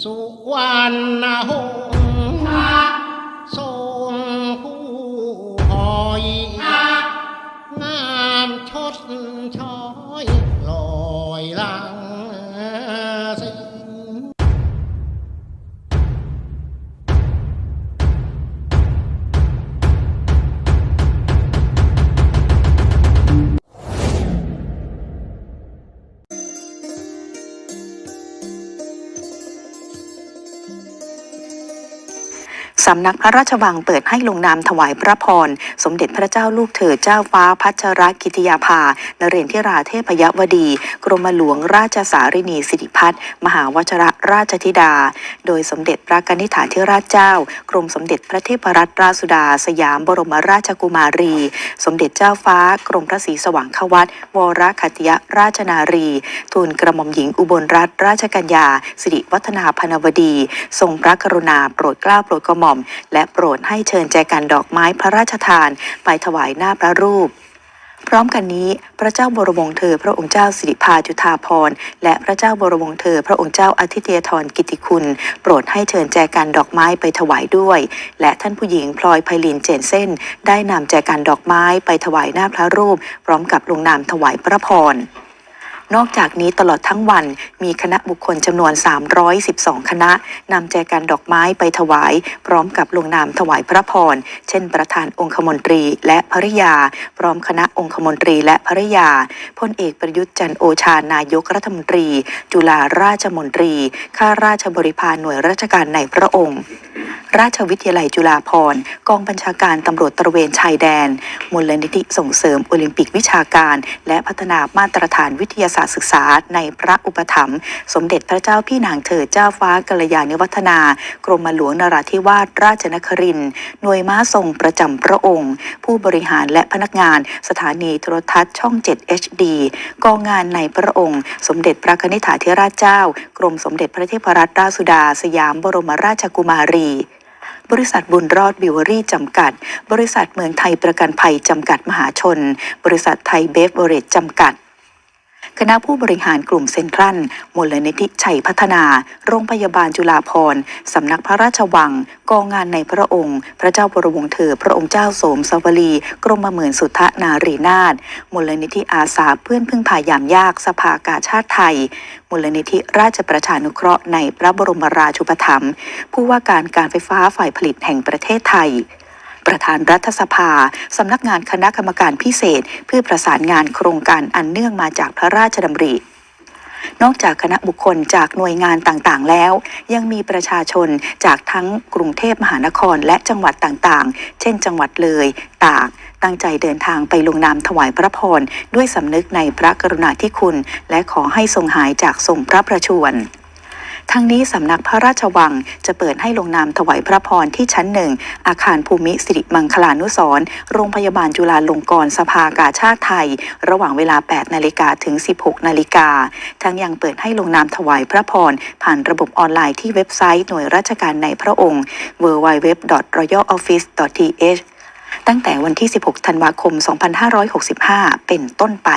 สุวรรณหงษ์ทรงผู้หอยงามชดช้อยลอยลัง สำนักพระราชวังเปิดให้ลงนามถวายพระพร สมเด็จพระเจ้าลูกเธอเจ้าฟ้าพัชรกิติยาภา นเรนทิราเทพยวดี กรมหลวงราชสารินีสิริพัฒน์มหาวชรราชธิดา โดยสมเด็จพระกนิษฐาธิราชเจ้า กรมสมเด็จพระเทพรัตนราชสุดา สยามบรมราชกุมารี สมเด็จเจ้าฟ้า กรมพระศรีสว่างควัตวรคติยราชนารี ทูลกระหม่อมหญิงอุบลรัตนราชกัญญาสิริวัฒนาพนวดี ทรงพระกรุณาโปรดเกล้าโปรดกระหม่อมและโปรดให้เชิญแจกันดอกไม้พระราชทาน ไปถวายหน้าพระรูปพร้อมกันนี้พระเจ้าบรมวงศ์เธอ พระองค์เจ้าสิริพาจุธาพรณ์และพระเจ้าบรมวงศ์เธอ พระองค์เจ้าอาทิตยธรกิติคุณ โปรดให้เชิญแจกันดอกไม้ไปถวายด้วย และท่านผู้หญิงพลอยไพลินเจนเส้น ได้นำแจกันดอกไม้ไปถวายหน้าพระรูป พร้อมกับลงนามถวายพระพรนอกจากนี้ตลอดทั้งวัน มีคณะบุคคลจำนวน 312 คณะนำแจกันดอกไม้ไปถวาย พร้อมกับลงนามถวายพระพร เช่น ประธานองคมนตรีและภริยา พร้อมคณะองคมนตรีและภริยาพลเอกประยุทธ์จันโอชานายกรัฐมนตรี จุฬาราชมนตรี ข้าราชบริพารหน่วยราชการในพระองค์ ราชวิทยาลัยจุฬาภรณ์กองบัญชาการตำรวจตระเวนชายแดน มูลนิธิส่งเสริมโอลิมปิกวิชาการ และพัฒนามาตรฐานวิทยาศาสตร์ศึกษาในพระอุปถัมภ์สมเด็จพระเจ้าพี่นางเธอเจ้าฟ้ากัลยาณิวัฒนา กรมหลวงนราธิวาสราชนครินหน่วยม้าทรงประจำพระองค์ ผู้บริหารและพนักงานสถานีโทรทัศน์ช่อง 7 HD กองงานในพระองค์ สมเด็จพระนิธิาธิราชเจ้า กรมสมเด็จพระเทพรัตนราชสุดา สยามบรมราชกุมารีบริษัทบุญรอดบิวเวอรี่จำกัด บริษัทเมืองไทยประกันภัยจำกัดมหาชน บริษัทไทยเบฟเวอเรจจำกัด คณะผู้บริหารกลุ่มเซ็นทรัลมูลนิธิชัยพัฒนา โรงพยาบาลจุฬาภรณ์สำนักพระราชวัง กองงานในพระองค์ พระเจ้าบรมวงศ์เธอ พระองค์เจ้าโสมสวลี กรมหมื่นสุทธนารีนาถมูลนิธิอาสาเพื่อนพึ่งพายามยากสภากาชาติไทย มูลนิธิราชประชานุเคราะห์ในพระบรมราชูปถัมภ์ผู้ว่าการการไฟฟ้าฝ่ายผลิตแห่งประเทศไทย ประธานรัฐสภา สำนักงานคณะกรรมการพิเศษ เพื่อประสานงานโครงการอันเนื่องมาจากพระราชดำรินอกจากคณะบุคคลจากหน่วยงานต่างๆ แล้ว ยังมีประชาชนจากทั้งกรุงเทพมหานครและจังหวัดต่างๆ เช่น จังหวัดเลย ตาก ตั้งใจเดินทางไปลงนามถวายพระพร ด้วยสำนึกในพระกรุณาธิคุณ และขอให้ทรงหายจากทรงพระประชวร ทั้งนี้สำนักพระราชวังจะเปิดให้ลงนามถวายพระพรที่ชั้นหนึ่ง อาคารภูมิสิริมังคลานุสรโรงพยาบาลจุฬาลงกรณ์สภากาชาติไทย ระหว่างเวลา 8 นาฬิกาถึง 16 นาฬิกา ทั้งยังเปิดให้ลงนามถวายพระพรผ่านระบบออนไลน์ที่เว็บไซต์หน่วยราชการในพระองค์ www.royaloffice.th ตั้งแต่วันที่ 16 ธันวาคม 2565 เป็นต้นไป